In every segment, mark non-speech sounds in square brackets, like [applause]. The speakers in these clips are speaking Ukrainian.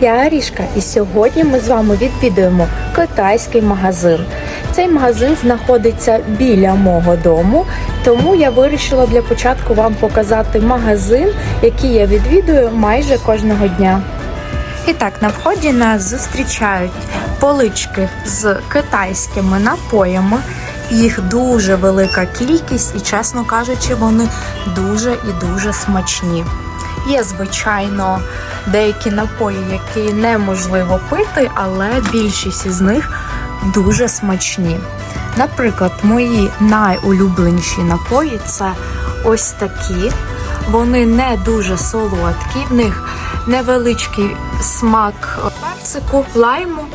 Я Арішка, і сьогодні ми з вами відвідуємо китайський магазин. Цей магазин знаходиться біля мого дому, тому я вирішила для початку вам показати магазин, який я відвідую майже кожного дня. І так, на вході нас зустрічають полички з китайськими напоями. Їх дуже велика кількість, і, чесно кажучи, вони дуже і дуже смачні. Є, звичайно, деякі напої, які неможливо пити, але більшість із них дуже смачні. Наприклад, мої найулюбленіші напої це ось такі. Вони не дуже солодкі, в них невеличкий смак персику, лайму.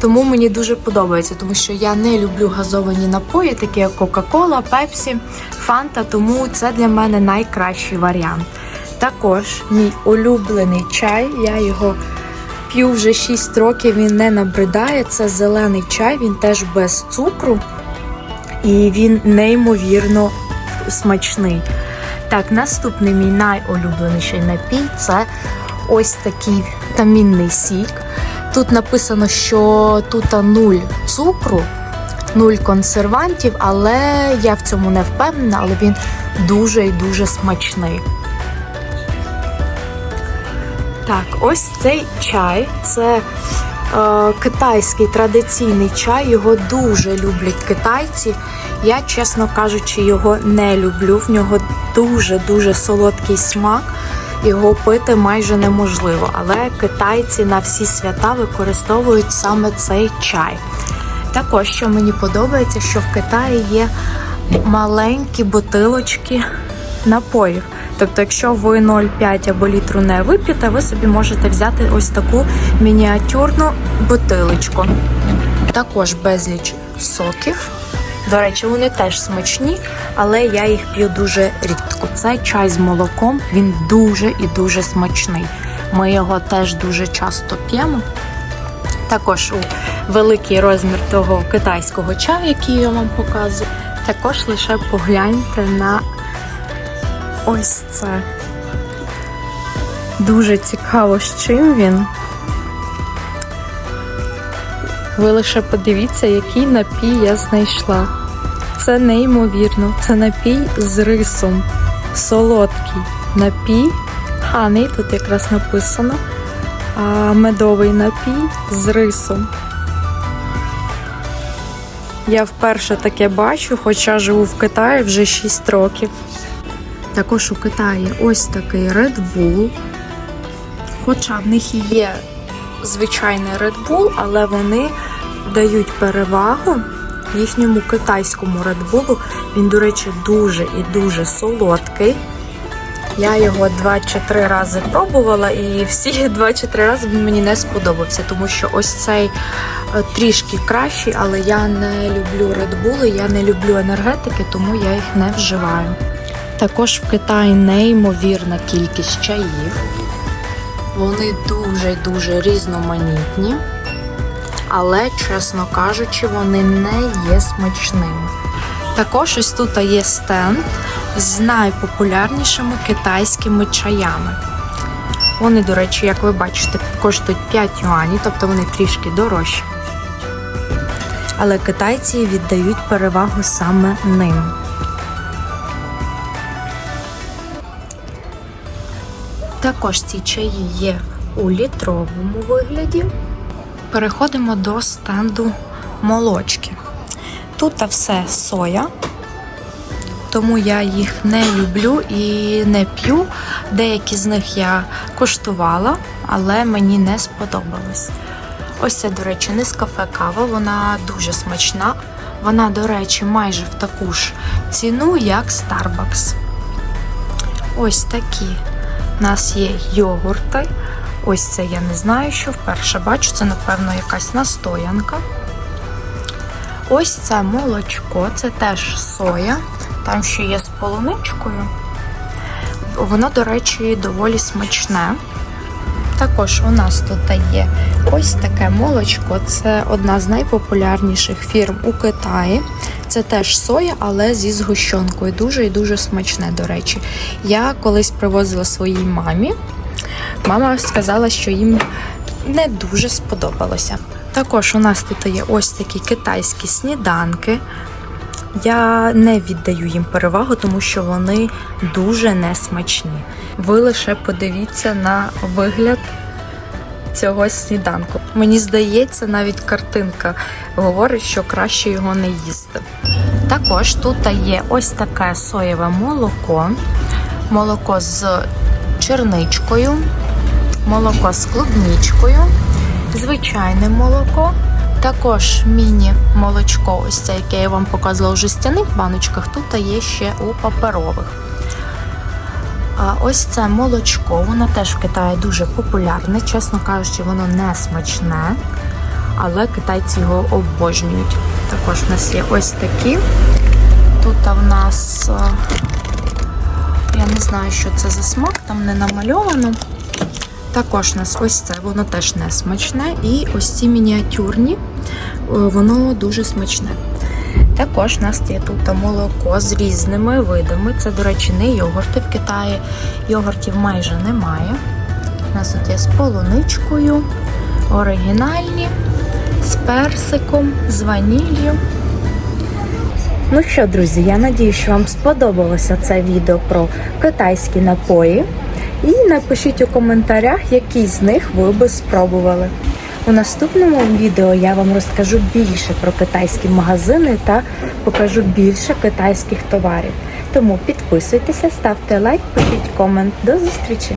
Тому мені дуже подобається, тому що я не люблю газовані напої, такі як Кока-Кола, Пепсі, Фанта, тому це для мене найкращий варіант. Також мій улюблений чай, я його п'ю вже 6 років, він не набридає. Це зелений чай, він теж без цукру і він неймовірно смачний. Так, наступний мій найулюбленіший напій це ось такий вітамінний сік. Тут написано, що тут нуль цукру, нуль консервантів, але я в цьому не впевнена, але він дуже і дуже смачний. Так, ось цей чай це е, китайський традиційний чай. Його дуже люблять китайці. Я, чесно кажучи, його не люблю. В нього дуже-дуже солодкий смак. Його пити майже неможливо, але китайці на всі свята використовують саме цей чай. Також, що мені подобається, що в Китаї є маленькі бутилочки напоїв. Тобто, якщо ви 0,5 або літру не вип'єте, ви собі можете взяти ось таку мініатюрну бутилочку. Також безліч соків. До речі, вони теж смачні, але я їх п'ю дуже рідко. Це чай з молоком, він дуже і дуже смачний. Ми його теж дуже часто п'ємо. Також у великий розмір того китайського чаю, який я вам показую. Також лише погляньте на ось це. Дуже цікаво, з чим він. Ви лише подивіться, який напій я знайшла. Це неймовірно. Це напій з рисом. Солодкий напій. Ханий, тут якраз написано. А медовий напій з рисом. Я вперше таке бачу, хоча живу в Китаї вже 6 років. Також у Китаї ось такий Red Bull. Хоча в них є звичайний Red Bull, але вони дають перевагу їхньому китайському Red Bull. Він, до речі, дуже і дуже солодкий. Я його два чи три рази пробувала, і всі [laughs] два чи три рази він мені не сподобався, тому що ось цей е, трішки кращий, але я не люблю Bull, я не люблю енергетики, тому я їх не вживаю. Також в Китаї неймовірна кількість чаїв. Вони дуже дуже різноманітні, але, чесно кажучи, вони не є смачними. Також ось тут є стенд з найпопулярнішими китайськими чаями. Вони, до речі, як ви бачите, коштують 5 юанів, тобто вони трішки дорожчі. Але китайці віддають перевагу саме ним. Також ці чаї є у літровому вигляді. Переходимо до стенду молочки. Тут все соя, тому я їх не люблю і не п'ю. Деякі з них я коштувала, але мені не сподобались. Ось це, до речі, нескафе кава, вона дуже смачна. Вона, до речі, майже в таку ж ціну, як Starbucks. Ось такі. У нас є йогурти. Ось це я не знаю, що вперше бачу, це, напевно, якась настоянка. Ось це молочко, це теж соя. Там ще є з полуничкою. Воно, до речі, доволі смачне. Також у нас тут є ось таке молочко. Це одна з найпопулярніших фірм у Китаї. Це теж соя, але зі згущенкою. Дуже і дуже смачне, до речі. Я колись привозила своїй мамі. Мама сказала, що їм не дуже сподобалося. Також у нас тут є ось такі китайські сніданки. Я не віддаю їм перевагу, тому що вони дуже несмачні. Ви лише подивіться на вигляд цього сніданку. Мені здається, навіть картинка говорить, що краще його не їсти. Також тут є ось таке соєве молоко, молоко з черничкою, молоко з клубничкою, звичайне молоко. Також міні-молочко, ось це, яке я вам показувала в жестяних баночках, тут є ще у паперових. А ось це молочко, воно теж в Китаї дуже популярне. Чесно кажучи, воно не смачне, але китайці його обожнюють. Також в нас є ось такі. Тут в нас е, я не знаю, що це за смак, там не намальовано. Також у нас ось це, воно теж не смачне. І ось ці мініатюрні, е, воно дуже смачне. Також у нас є тут молоко з різними видами. Це, до речі, не йогурти в Китаї. Йогуртів майже немає. У нас тут є з полуничкою, оригінальні, з персиком, з ваніллю. Ну що, друзі, я надію, що вам сподобалося це відео про китайські напої. І напишіть у коментарях, які з них ви би спробували. У наступному відео я вам розкажу більше про китайські магазини та покажу більше китайських товарів. Тому підписуйтеся, ставте лайк, пишіть комент. До зустрічі!